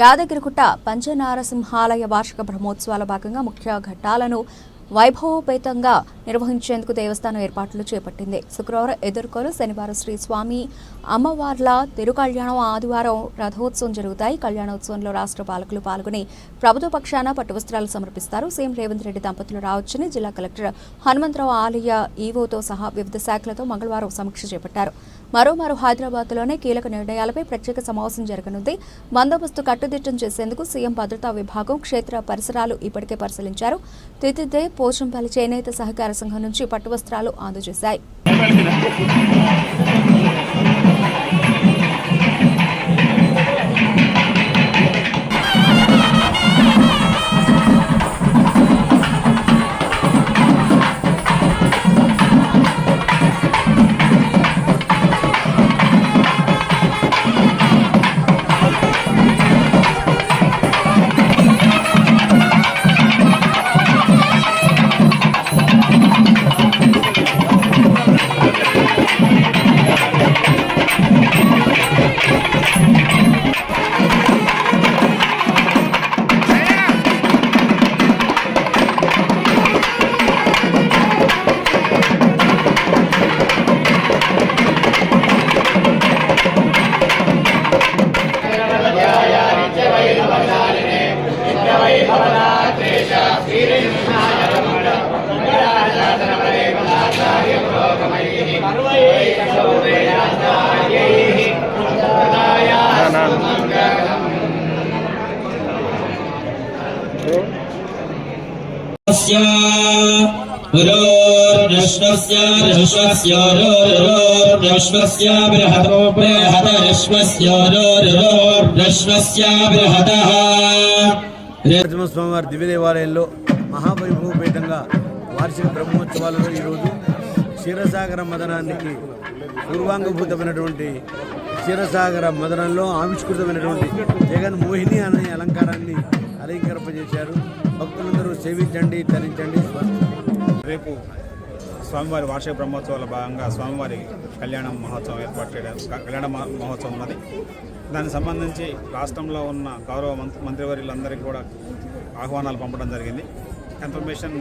యాదగిరిగుట్ట పంచనారసింహాలయ వార్షిక బ్రహ్మోత్సవాల భాగంగా ముఖ్య ఘట్టాలను వైభవోపేతంగా నిర్వహించేందుకు దేవస్థానం ఏర్పాట్లు చేపట్టింది. శుక్రవారం ఎదుర్కొని శనివారం శ్రీ స్వామి అమ్మవార్ల తిరుకళ్యాణం ఆదివారం రథోత్సవం జరుగుతాయి. కళ్యాణోత్సవంలో రాష్ట్ర పాలకులు పాల్గొని ప్రభుత్వ పక్షాన పట్టువస్త్రాలు సమర్పిస్తారు. సీఎం రేవంత్ రెడ్డి దంపతులు రావచ్చని జిల్లా కలెక్టర్ హనుమంతరావు ఆలయ ఈవోతో సహా వివిధ శాఖలతో మంగళవారం సమీక్ష చేపట్టారు. మరోమారు హైదరాబాద్లోనే కీలక నిర్ణయాలపై ప్రత్యేక సమావేశం జరగనుంది. బందోబస్తు కట్టుదిట్టం చేసేందుకు సీఎం భద్రతా విభాగం క్షేత్ర పరిసరాలు ఇప్పటికే పరిశీలించారు. తితిదే పోచంపల్లి చేనేత సహకార సంఘం నుంచి పట్టువస్త్రాలు అందజేశాయి. स्य पुरोर्नश्वस्य ऋष्वस्योरोर्नश्वस्य बृहतो बृहतरश्वस्य रोर्नश्वस्य बृहतः నరసింహస్వామి వారి దివ్య దేవాలయంలో మహావైభవపేతంగా వార్షిక బ్రహ్మోత్సవాలలో ఈరోజు క్షీరసాగర మదనానికి పూర్వాంగభూతమైనటువంటి క్షీరసాగర మదనంలో ఆవిష్కృతమైనటువంటి జగన్ మోహిని అనే అలంకారాన్ని అలంకరింపజేశారు. భక్తులందరూ సేవించండి తరించండి రేపు స్వామివారి వార్షిక బ్రహ్మోత్సవాల భాగంగా స్వామివారి కళ్యాణ మహోత్సవం ఏర్పాటు చేయడం కళ్యాణ మహోత్సవం ఉన్నది. దానికి సంబంధించి రాష్ట్రంలో ఉన్న గౌరవ మంత్రి మంత్రివర్యులందరికీ కూడా ఆహ్వానాలు పంపడం జరిగింది. ఇన్ఫర్మేషన్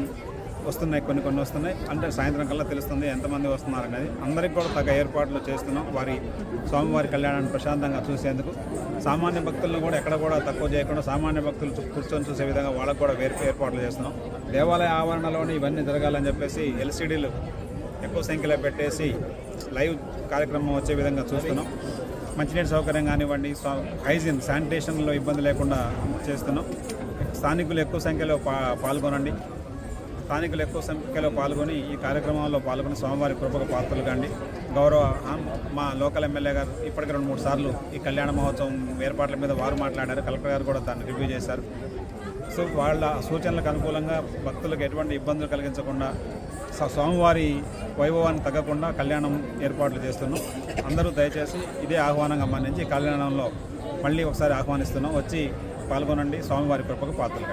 వస్తున్నాయి కొన్ని కొన్ని వస్తున్నాయి. అంటే సాయంత్రం కల్లా తెలుస్తుంది ఎంతమంది వస్తున్నారు అనేది. అందరికి కూడా తగ్గ ఏర్పాట్లు చేస్తున్నాం. వారి స్వామివారి కళ్యాణాన్ని ప్రశాంతంగా చూసేందుకు. సామాన్య భక్తులను కూడా ఎక్కడ కూడా తక్కువ చేయకుండా సామాన్య భక్తులు కూర్చొని చూసే విధంగా వాళ్ళకు కూడా వేరు ఏర్పాట్లు చేస్తున్నాం. దేవాలయ ఆవరణలోని ఇవన్నీ జరగాలని చెప్పేసి ఎల్సిడీలు ఎక్కువ సంఖ్యలో పెట్టేసి లైవ్ కార్యక్రమం వచ్చే విధంగా చూస్తున్నాం. మంచినీటి సౌకర్యం కానివ్వండి స్వా- హైజీన్ శానిటేషన్లో ఇబ్బంది లేకుండా చేస్తున్నాం. స్థానికులు ఎక్కువ సంఖ్యలో పా పాల్గొనండి. స్థానికులు ఎక్కువ సంఖ్యలో పాల్గొని ఈ కార్యక్రమంలో పాల్గొని స్వామివారి కృపకు పాత్రలు కాండి. గౌరవ మా లోకల్ ఎమ్మెల్యే గారు ఇప్పటికి రెండు మూడు సార్లు ఈ కళ్యాణ మహోత్సవం ఏర్పాట్ల మీద వారు మాట్లాడారు. కలెక్టర్ గారు కూడా దాన్ని రివ్యూ చేశారు. సో వాళ్ళ సూచనలకు అనుకూలంగా భక్తులకు ఎటువంటి ఇబ్బందులు కలిగించకుండా స- స్వామివారి వైభవాన్ని తగ్గకుండా కళ్యాణం ఏర్పాట్లు చేస్తున్నాం. అందరూ దయచేసి ఇదే ఆహ్వానంగా మన్నించి కళ్యాణంలో మళ్ళీ ఒకసారి ఆహ్వానిస్తున్నాం. వచ్చి పాల్గొనండి. స్వామివారి కృపకు పాత్రలు